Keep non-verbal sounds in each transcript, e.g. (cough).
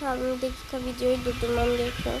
kaldım. Bir dakika videoyu durdurmam gerekiyor.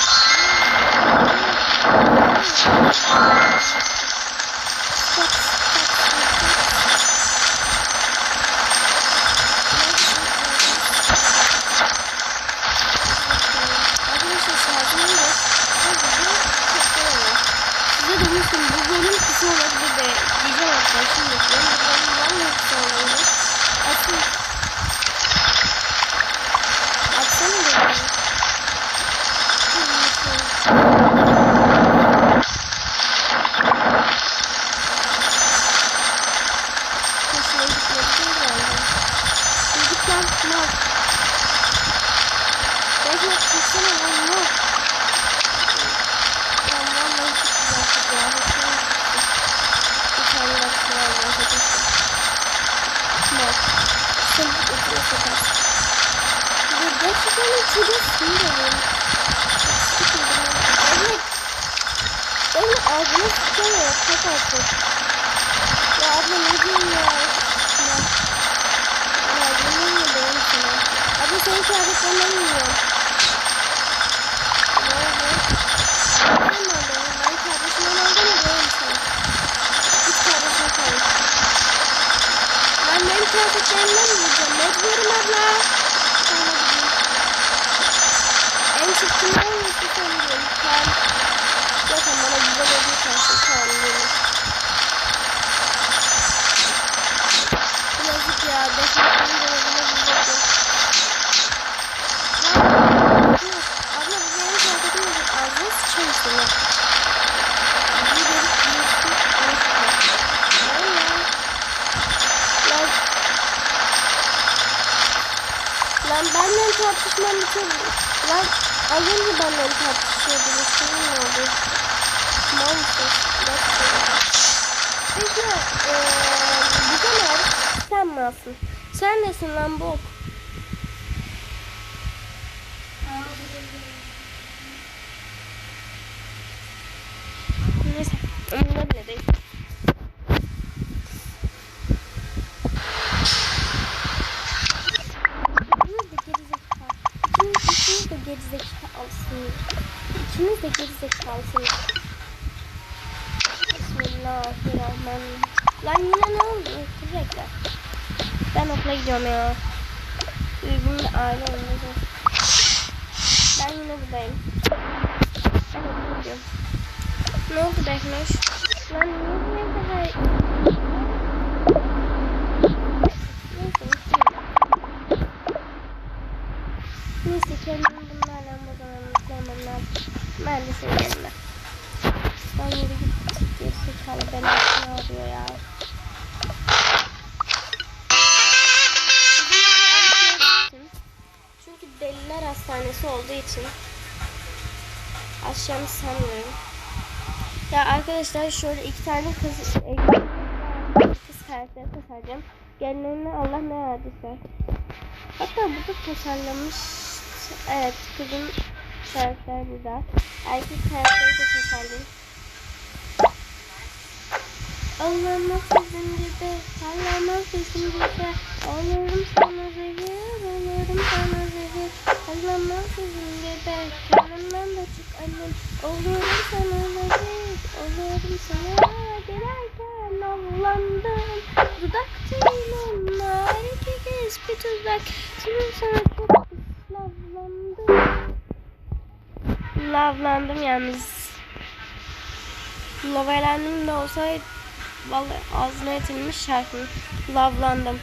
çok korkunç. neredesin lan bok? yapacağım ya. Uygun aile olmadı. Ben yine buradayım. Ben buradayım. Ne oldu Behnoş? Lan niye ne kadar... Neyse kendim bunlarla buradan anlatmam lazım. Ben de seviyorum ben. Ben yürü git. Gerizekalı beni ne arıyor ya. Hastanesi olduğu için aşacağımı sanmıyorum. Ya arkadaşlar şöyle iki tane kız e, kız karakteri tasarlayacağım. Genlerine Allah ne verdiyse. Hatta burada tasarlamış. Evet kızın karakteri burada. Erkek karakteri de tasarlayayım. Allah'ıma sizin gibi, Allah'ıma sizin gibi, olurum sana zehir, olurum sana zehir, Allah'ıma sizin gibi, kendimden de çık annem, olurum sana zehir, olurum sana girerken avlandım, dudak onlar, iki kez bir tuzak, şimdi sana çok ıslavlandım. Lavlandım yalnız. Lovelendim de olsaydı Vallahi ağzına etilmiş şarkı. Lavlandım.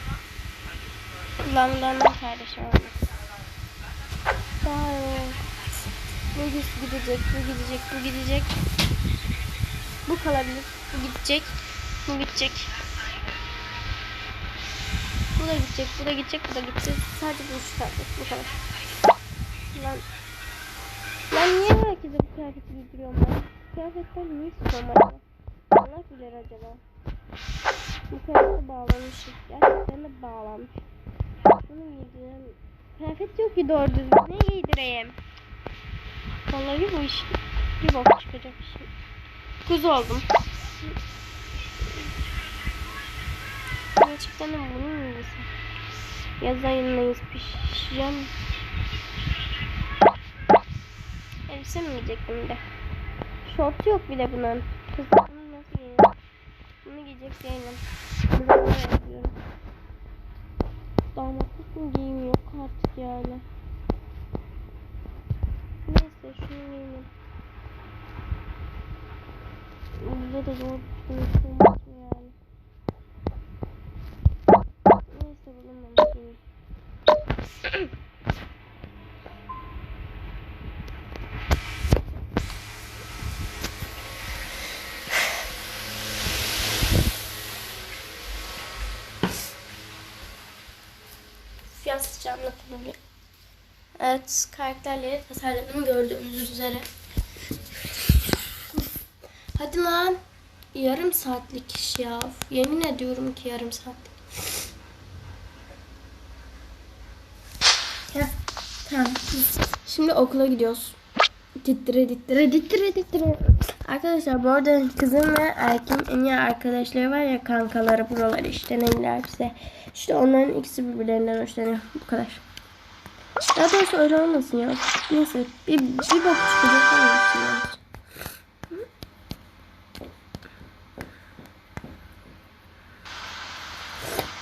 Lavlandım kardeşim Bu gidecek, bu gidecek, bu gidecek. Bu kalabilir, bu gidecek, bu gidecek. Bu da gidecek, bu da gidecek, bu da gidecek. Sadece bu üç kaldı, bu kadar. Lan, lan niye herkese bu kıyafeti giydiriyorum ben? Kıyafetler niye istiyorum acaba? Allah bilir acaba. Bu kıyafete bağlamış. Gerçekten de bağlanmış. Bunu giydireyim. Kıyafet yok ki doğru düzgün. Ne giydireyim? Vallahi bu iş bir bok çıkacak şimdi. Kuz oldum. Gerçekten de bunu mu giysem? Yaz ayındayız pişeceğim. Elbise mi giyecektim de? Şortu yok bir de bunun. Kız bunu nasıl giyelim? Bunu giyecek değilim. Buralara yazıyorum. Damatlık mı giyim yok artık yani. Neyse şunu giyeyim. Burada da doğru düzgün olmaz mı yani? Neyse bulunmamış giyeyim. Yansıtıcı anlatalım bir. Evet, karakterleri tasarladım gördüğünüz üzere. Hadi lan. Yarım saatlik iş ya. Yemin ediyorum ki yarım. Ya, tamam. Şimdi okula gidiyoruz. Dittire dittire dittire dittire. Arkadaşlar bu arada kızım ve erkeğin en iyi arkadaşları var ya kankaları buralar işte neyler size. İşte onların ikisi birbirlerinden hoşlanıyor. Bu kadar. Daha doğrusu öyle olmasın ya. Neyse bir, bir bak çıkacak olmasın ya.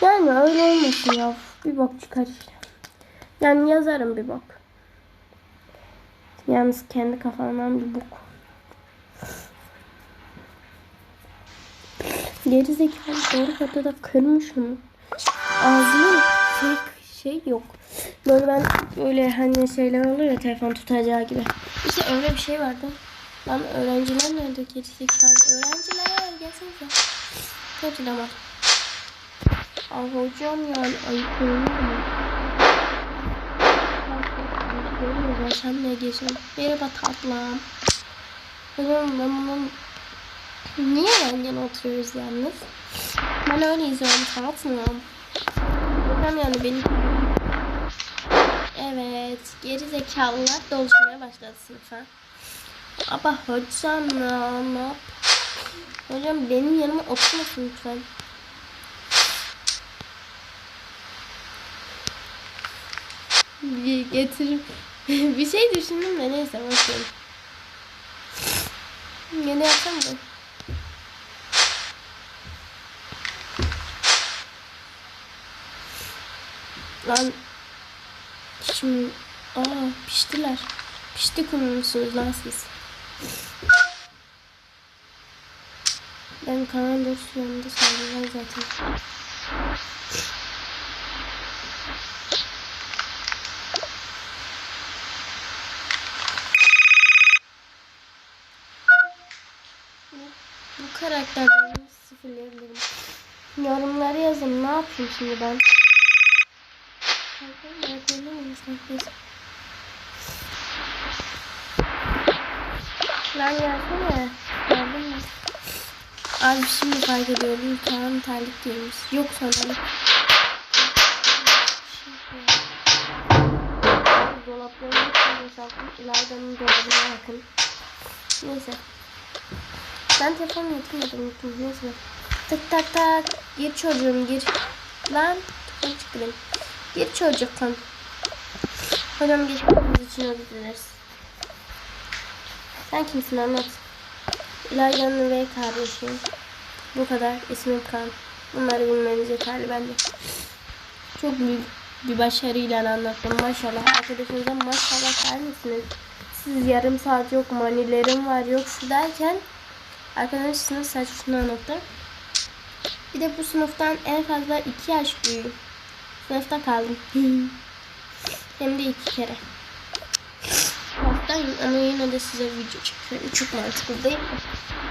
Yani öyle olmasın ya. Bir bak çıkar işte. Yani yazarım bir bak. Yalnız kendi kafamdan bir bok. Geri zekalı doğru da kırmış onu. Ağzının şey, şey yok. Böyle ben böyle hani şeyler oluyor ya telefon tutacağı gibi. İşte öyle bir şey vardı. Lan öğrenciler nerede geri zekalı? Öğrenciler gelsenize. Hadi ama. Aa hocam yani ayıp mi? Görmüyor sen ne geçiyorsun? Merhaba tatlım. Hocam ben bunun Niye yan yana oturuyoruz yalnız? Ben öyle izliyorum tatlım. Hocam yani benim Evet, geri zekalılar doluşmaya başladı sınıfa. Ama hocam ne yap? Hocam benim yanıma oturmasın lütfen. Bir getir. (laughs) bir şey düşündüm de neyse bakayım. Yine yapsam mı? Lan Şimdi aa piştiler. Pişti kumrusunuz lan siz. Ben kalan dört yanında sayılır zaten. Bu karakterleri sıfırlayabilirim. Yorumları yazın. Ne yapayım şimdi ben? Lan gelsene. Geldin mi? Abi şimdi fark ediyorum. Kaan terlik giymiş. Yok sanırım. Dolaplarını boşalttım. İlayda'nın dolabına yakın. Neyse. Ben telefonu getirmedim. unuttum. Neyse. Tık tak tak. Gir çocuğum gir. Lan. Tık çıkayım. Gir çocuk kan. Hocam geçmediğiniz için özür dileriz. Sen kimsin anlat. İlayda'nın ve kardeşim. Bu kadar. İsmim Kan. Bunları bilmeniz yeterli bence. Çok büyük bir başarıyla anlattım. Maşallah. Arkadaşınıza maşallah der misiniz? Siz yarım saat yok manilerim var yok şu derken arkadaşınız saç şunu anlattı. Bir de bu sınıftan en fazla iki yaş büyüğüm. Sınıfta kaldım. (laughs) Hem de iki kere. Hastayım ama yine de size video çekiyorum. Çok mantıklı değil mi?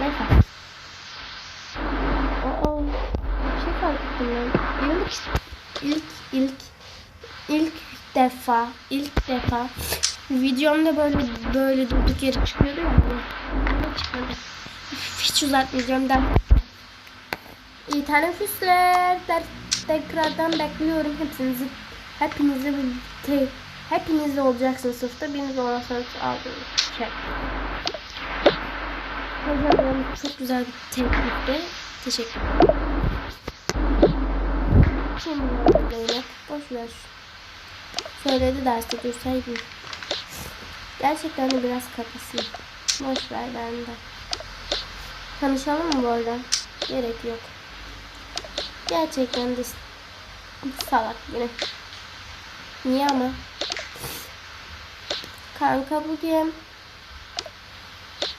Neyse. Aa, şey fark ettim ben. İlk, ilk, ilk, ilk defa, ilk defa videomda böyle böyle durduk yere çıkıyordu ya. Çıkmadı. Hiç uzatmayacağım da. İyi teneffüsler. Ders tekrardan bekliyorum hepinizi. Hepinizi te, hepiniz de olacaksınız sınıfta. Biriniz olmazsanız aldığınız şey. Hocam çok güzel bir tebrikti. Teşekkür ederim. Şimdi böyle boş ver. Söyledi derste dursaydım. Gerçekten de biraz kafasını. Boş ver ben de. Tanışalım mı bu arada? Gerek yok. Gerçekten de salak yine. Niye ama? Kanka bugün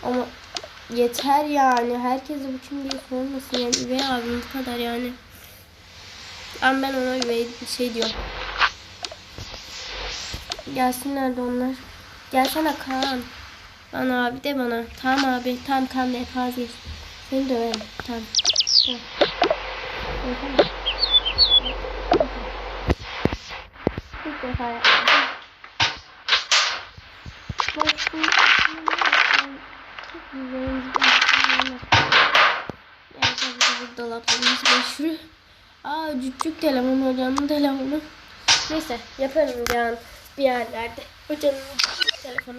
ama yeter yani. Herkese bu kim diye sormasın yani. Üvey abim bu kadar yani. Ama ben ona üvey şey diyorum. Gelsinler de onlar. Gelsene Kaan. Bana abi de bana. Tamam abi. Tamam Kaan de fazla. Seni döverim. Tamam. Tamam. Tamam. İlk defa yaptım. Başım çok güzel. Yani tabii ki bu dolaplarımız meşhur. Aa cüccük telefonu hocamın telefonu. Neyse yaparım yani bir yerlerde. Hocanın telefonu.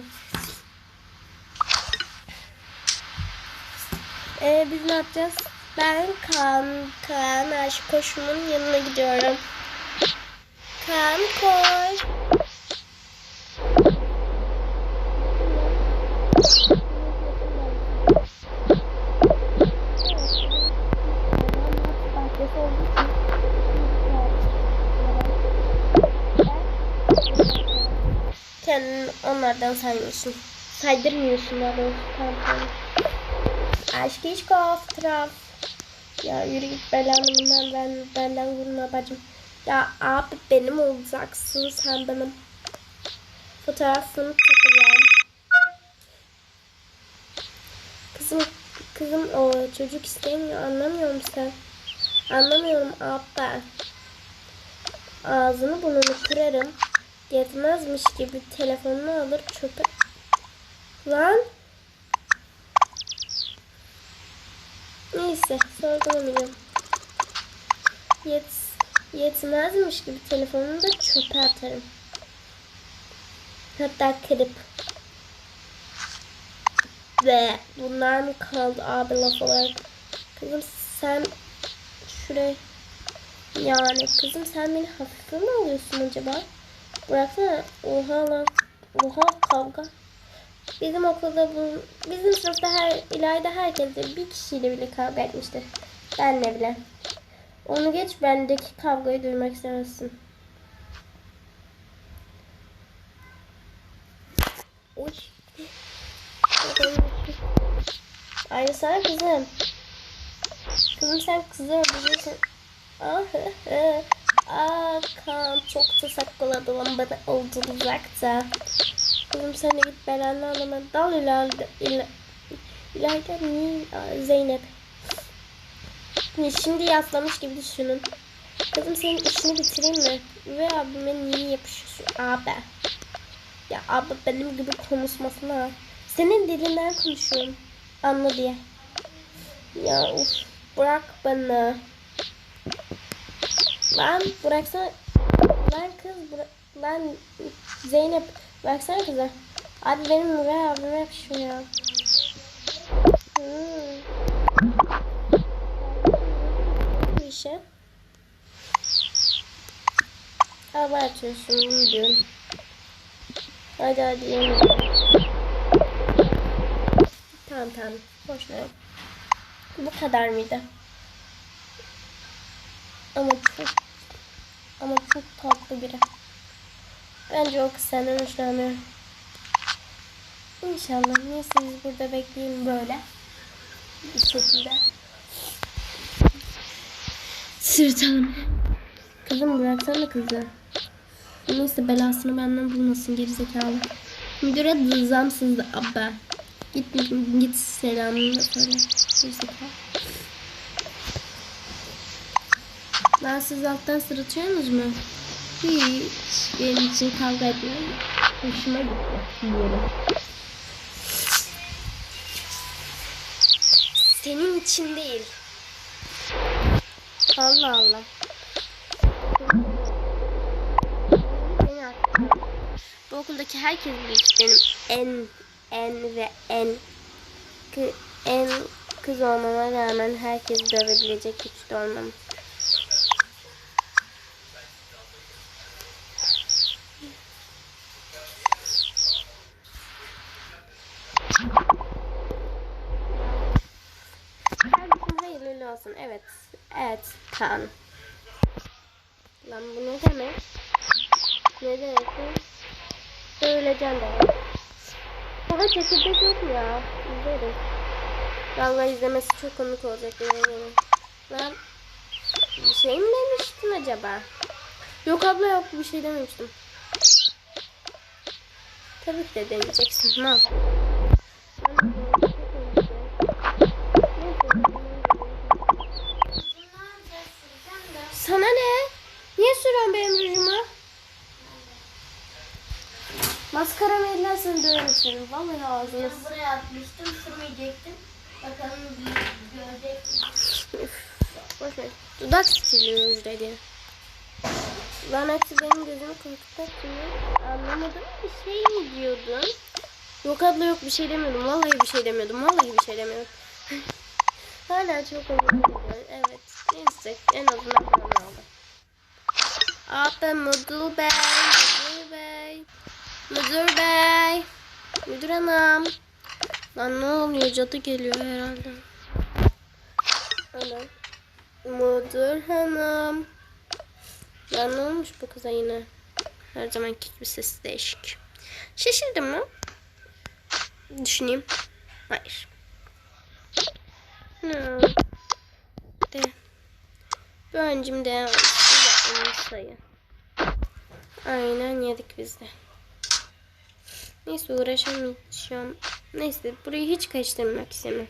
Ee, biz ne yapacağız? Ben Kaan, Kaan Aşık Koşum'un yanına gidiyorum. Kaan koş. Onlardan saymıyorsun. Saydırmıyorsun daha doğrusu. Tamam. Aşk iş traf. Ya yürü git belanı bundan ben, benden vurma bacım. Ya abi benim olacaksın sen benim. Fotoğrafını çekeceğim. Kızım, kızım o çocuk istemiyor anlamıyor musun sen? Anlamıyorum ben. Ağzını burnunu kırarım. Yetmezmiş gibi telefonunu alır çöpe. Lan. Neyse sorgulamayacağım. Yet, yetmezmiş gibi telefonunu da çöpe atarım. Hatta kırıp. Ve bunlar mı kaldı abi laf olarak? Kızım sen şuraya yani kızım sen beni hafife mi alıyorsun acaba? Bıraksana. Oha lan. Oha kavga. Bizim okulda bu, bizim sınıfta her İlayda herkes de bir kişiyle bile kavga etmiştir. Benle bile. Onu geç bendeki kavgayı duymak istemezsin. Uy. Aynı sana kızım. Kızım sen kızı öldüreceksin. Ah. Aa, Kaan çok da sakladı lan bana oldu uzakta. Kızım sen de git belanı alama. Dal ileride. İler, ileride mi? Zeynep. Şimdi yaslamış gibi düşünün. Kızım senin işini bitireyim mi? Ve abime niye yapışıyorsun abi? Ya abi benim gibi konuşmasına. Senin dilinden konuşuyorum. Anla diye. Ya uf bırak bana. Lan bıraksana. Lan kız bırak. Lan Zeynep bıraksana kızı. Abi benim ve abime yapışıyor ya. Hmm. Bir işe. Abartıyorsun bunu diyorum. Hadi hadi yemin Tamam tamam. Boş ver. Bu kadar mıydı? Ama çok ama çok tatlı biri. Bence o kız senden hoşlanıyor. İnşallah. Neyse biz burada bekleyelim böyle. Bir şekilde. Sırtalım. Kızım bıraksana kızı. Neyse belasını benden bulmasın gerizekalı. Müdüre zamsızdı abba. Git git selamını söyle. Gerizekalı. Lan siz alttan sırıtıyorsunuz mu? Hiç. Benim için kavga etmeyin. Hoşuma gitti. Diyelim. Senin için değil. Allah Allah. Bu okuldaki herkes bilir benim en en ve en en kız olmama rağmen herkes dövebilecek güçte olmam. Herkesin hayırlı olsun. Evet. Evet. Kan. Lan bu ne demek? Ne demek bu? Söyleyeceğim demek. Daha çekirdek yok mu ya? İzleriz. Vallahi izlemesi çok komik olacak eminim. Ben bir şey mi demiştim acaba? Yok abla yok bir şey dememiştim. Tabii ki de deneyeceksin. Ne? Sana ne? Niye sürüyorsun benim rujumu? Maskara verirlersen döverim seni. Vallahi ağzını. Ben buraya atmıştım, sürmeyecektim. Bakalım görecek mi? Boş ver. Dudak stili dedi. Lan hepsi benim gözümü korkutmak ya. Anlamadım. Bir şey mi diyordun? Yok abla yok bir şey demiyordum. Vallahi bir şey demiyordum. Vallahi bir şey demiyordum. (laughs) Hala çok umurumda. Evet. Neyse en azından ben aldım. Abi müdür bey. Müdür bey. Müdür bey. Müdür hanım. Lan ne oluyor? Cadı geliyor herhalde. Ana. Müdür hanım. Lan ne olmuş bu kıza yine? Her zamanki gibi sesi değişik. Şaşırdın mı? Düşüneyim. Hayır. Ne? De. Bir öncüm de sayı. Aynen yedik biz de. Neyse uğraşamayacağım. Neyse burayı hiç karıştırmak istemiyorum.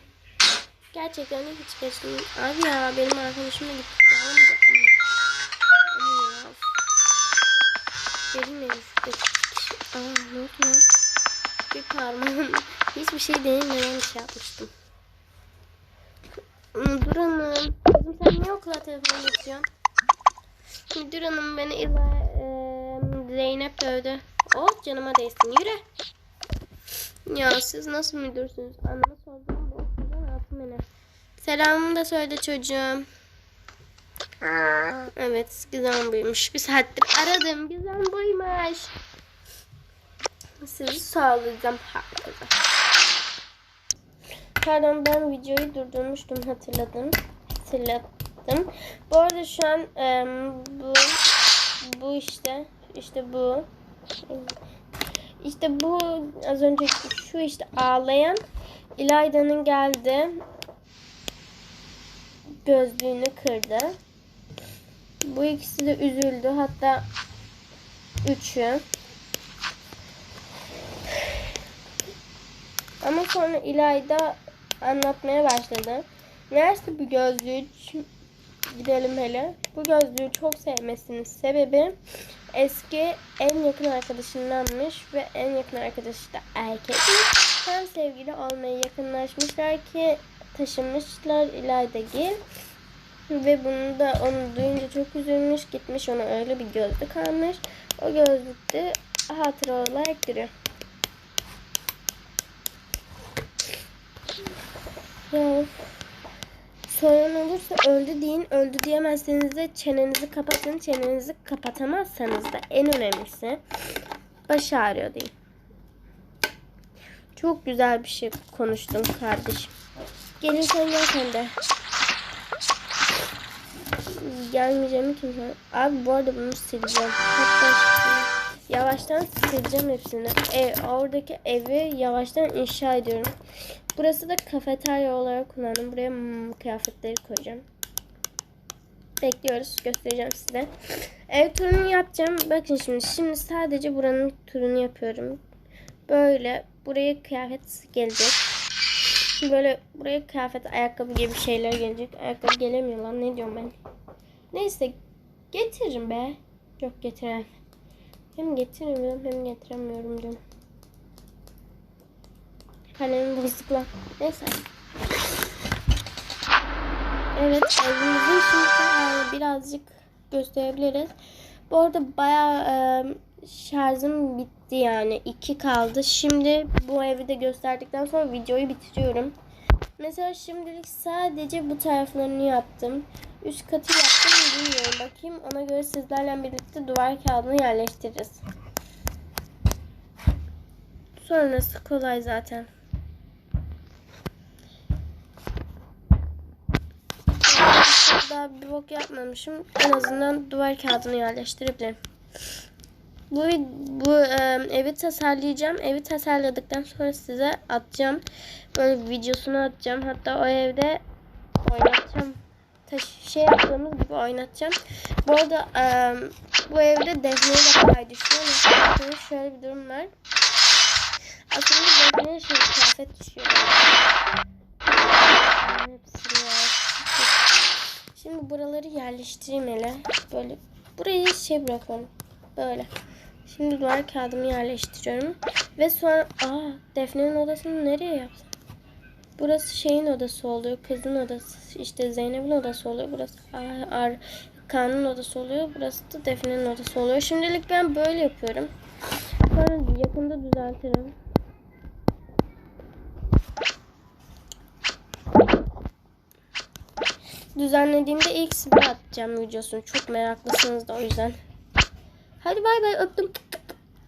Gerçekten hiç karıştırmak Abi ya benim arkadaşımla gittik. Yalan Ama ya. Dedim ya. Aa ne oldu lan? Bir parmağım. Hiçbir şey denilmeden bir şey yapmıştım. Müdür hanım. Kızım sen niye okula telefon getiriyorsun? Müdür hanım beni İla, e, Zeynep dövdü. Oh canıma değsin. Yürü. Ya siz nasıl müdürsünüz? Anneme sordum. Bu okulda ne yaptın beni? Selamımı da söyle çocuğum. Evet güzel buymuş. Bir saattir aradım. Güzel buymuş. Sizi sağlayacağım herkese. Pardon ben videoyu durdurmuştum hatırladım. Hatırladım. Bu arada şu an em, bu bu işte işte bu işte bu az önce şu işte ağlayan İlayda'nın geldi. gözlüğünü kırdı. Bu ikisi de üzüldü. Hatta üçü. Ama sonra İlayda anlatmaya başladı. Meğerse bu gözlüğü gidelim hele. Bu gözlüğü çok sevmesinin sebebi eski en yakın arkadaşındanmış ve en yakın arkadaşı da erkekmiş. Hem sevgili olmaya yakınlaşmışlar ki taşınmışlar İlayda'gil. Ve bunu da onu duyunca çok üzülmüş. Gitmiş ona öyle bir gözlük almış. O gözlük de hatıra olarak duruyor. Ya Soran olursa öldü deyin. Öldü diyemezseniz de çenenizi kapatın. Çenenizi kapatamazsanız da en önemlisi baş ağrıyor deyin. Çok güzel bir şey konuştun kardeşim. Gelirsen gel sen de. Gelmeyeceğimi kimse. Abi bu arada bunu sileceğim. Yavaştan sileceğim hepsini. Ev, oradaki evi yavaştan inşa ediyorum. Burası da kafeterya olarak kullandım. Buraya kıyafetleri koyacağım. Bekliyoruz. Göstereceğim size. Ev turunu yapacağım. Bakın şimdi. Şimdi sadece buranın turunu yapıyorum. Böyle buraya kıyafet gelecek. Böyle buraya kıyafet, ayakkabı gibi şeyler gelecek. Ayakkabı gelemiyor lan. Ne diyorum ben? Neyse. Getiririm be. Yok getiremem. Hem getiremiyorum hem getiremiyorum diyorum. Kalemim bozuk lan. Neyse. Evet evimizin şimdi e, birazcık gösterebiliriz. Bu arada bayağı e, şarjım bitti yani. iki kaldı. Şimdi bu evi de gösterdikten sonra videoyu bitiriyorum. Mesela şimdilik sadece bu taraflarını yaptım. Üst katı yaptım bilmiyorum. Bakayım ona göre sizlerle birlikte duvar kağıdını yerleştiririz. Sonrası kolay zaten. Daha bir bok yapmamışım. En azından duvar kağıdını yerleştirebilirim. Bu, bu e, evi tasarlayacağım. Evi tasarladıktan sonra size atacağım. Böyle videosunu atacağım. Hatta o evde oynatacağım. Şey yaptığımız gibi oynatacağım. Bu arada e, bu evde Defne'yi de paylaşıyorum. Şöyle bir durum var. Aslında Defne'ye şey kıyafet. Şimdi buraları yerleştireyim hele. Böyle burayı şey bırakalım. Böyle. Şimdi duvar kağıdımı yerleştiriyorum. Ve sonra aa Defne'nin odasını nereye yaptım? Burası şeyin odası oluyor. Kızın odası. İşte Zeynep'in odası oluyor. Burası Ar, Ar Kaan'ın odası oluyor. Burası da Defne'nin odası oluyor. Şimdilik ben böyle yapıyorum. Sonra yakında düzeltirim. Düzenlediğimde ilk size atacağım videosunu. Çok meraklısınız da o yüzden. Hadi bay bay öptüm.